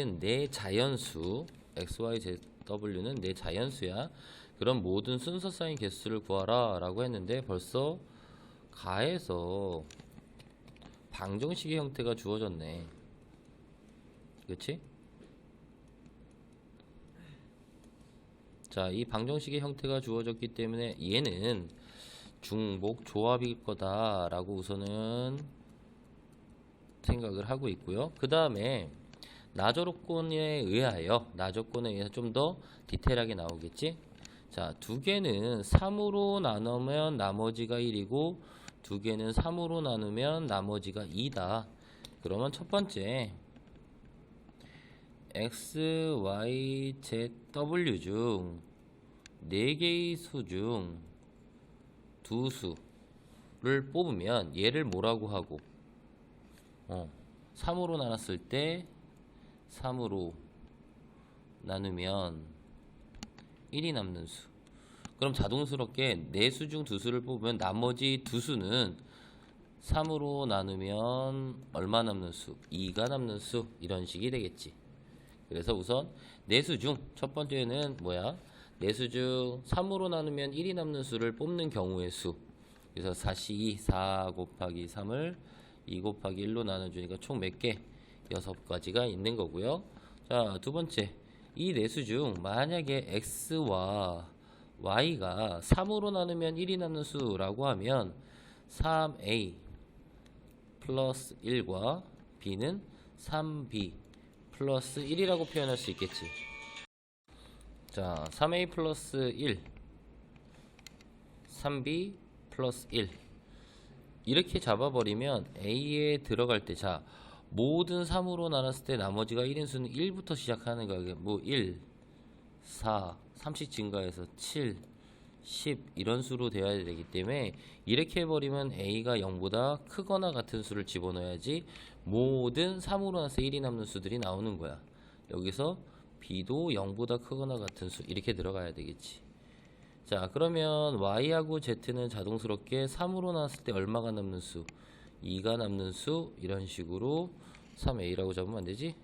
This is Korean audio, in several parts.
즉내 자연수 x, y, z, w는 내 자연수야. 그럼 모든 순서상의 개수를 구하라 라고 했는데 벌써 가에서 방정식의 형태가 주어졌네. 그치? 자, 이 방정식의 형태가 주어졌기 때문에 얘는 중복 조합일 거다라고 우선은 생각을 하고 있고요. 그 다음에 나조건에 의하여 나조건에 의해서 좀 더 디테일하게 나오겠지? 자, 두 개는 3으로 나누면 나머지가 1이고 두 개는 3으로 나누면 나머지가 2다. 그러면 첫 번째 x, y, z, w 중 4개의 수 중 두 수를 뽑으면 얘를 뭐라고 하고 어, 3으로 나눴을 때 3으로 나누면 1이 남는 수. 그럼 자동스럽게 네 수 중 두 수를 뽑으면 나머지 두 수는 3으로 나누면 얼마 남는 수? 2가 남는 수. 이런 식이 되겠지. 그래서 우선 네 수 중 첫 번째는 뭐야? 네 수 중 3으로 나누면 1이 남는 수를 뽑는 경우의 수. 그래서 4시 4 곱하기 3을 2 곱하기 1로 나눠주니까 총 몇 개? 여섯 가지가 있는 거고요. 자, 두 번째. 이네수중 만약에 x와 y가 3으로 나누면 1이 남는 수라고 하면 3a 플러스 1과 b는 3b 플러스 1이라고 표현할 수 있겠지. 자, 3a 플러스 1, 3b 플러스 1. 이렇게 잡아버리면 a에 들어갈 때, 자, 모든 3으로 나눴을 때 나머지가 1인 수는 1부터 시작하는 거야. 뭐 1, 4, 3씩 증가해서 7, 10 이런 수로 되어야 되기 때문에 이렇게 해버리면 a가 0보다 크거나 같은 수를 집어넣어야지 모든 3으로 나서 1이 남는 수들이 나오는 거야. 여기서 b도 0보다 크거나 같은 수 이렇게 들어가야 되겠지. 자 그러면 y하고 z는 자동스럽게 3으로 나왔을 때 얼마가 남는 수? 2가 남는 수 이런 식으로 3a라고 잡으면 안 되지?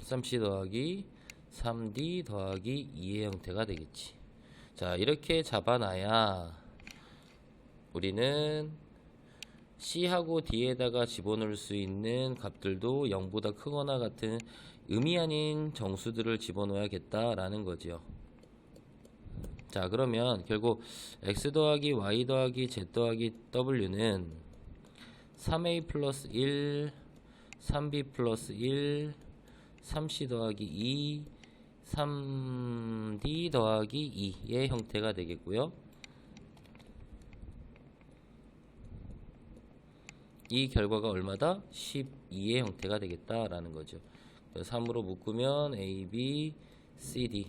3c 더하기 3d 더하기 2의 형태가 되겠지. 자, 이렇게 잡아놔야 우리는 c하고 d에다가 집어넣을 수 있는 값들도 0보다 크거나 같은 의미 아닌 정수들을 집어넣어야겠다라는 거지요. 자, 그러면 결국 x 더하기 y 더하기 z 더하기 w는 3a 플러스 1, 3b 플러스 1, 3c 더하기 2, 3d 더하기 2의 형태가 되겠고요. 이 결과가 얼마다? 12의 형태가 되겠다라는 거죠. 3으로 묶으면 a, b, c, d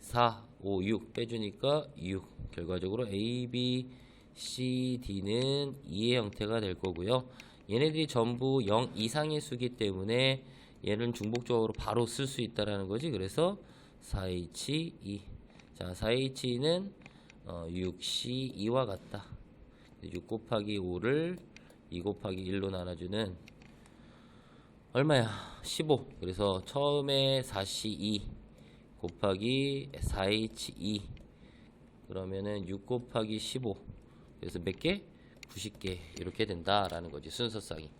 4, 5, 6 빼주니까 6 결과적으로 a, b, c, d는 2의 형태가 될 거고요. 얘네들이 전부 0 이상의 수기 때문에 얘는 중복조합으로 바로 쓸 수 있다라는 거지. 그래서 4H2. 자, 4H는 어, 6C2와 같다. 6 곱하기 5를 2 곱하기 1로 나눠주는 얼마야? 15. 그래서 처음에 4C2 곱하기 4H2 그러면은 6 곱하기 15. 그래서 몇 개? 90개 이렇게 된다라는 거지 순서상이.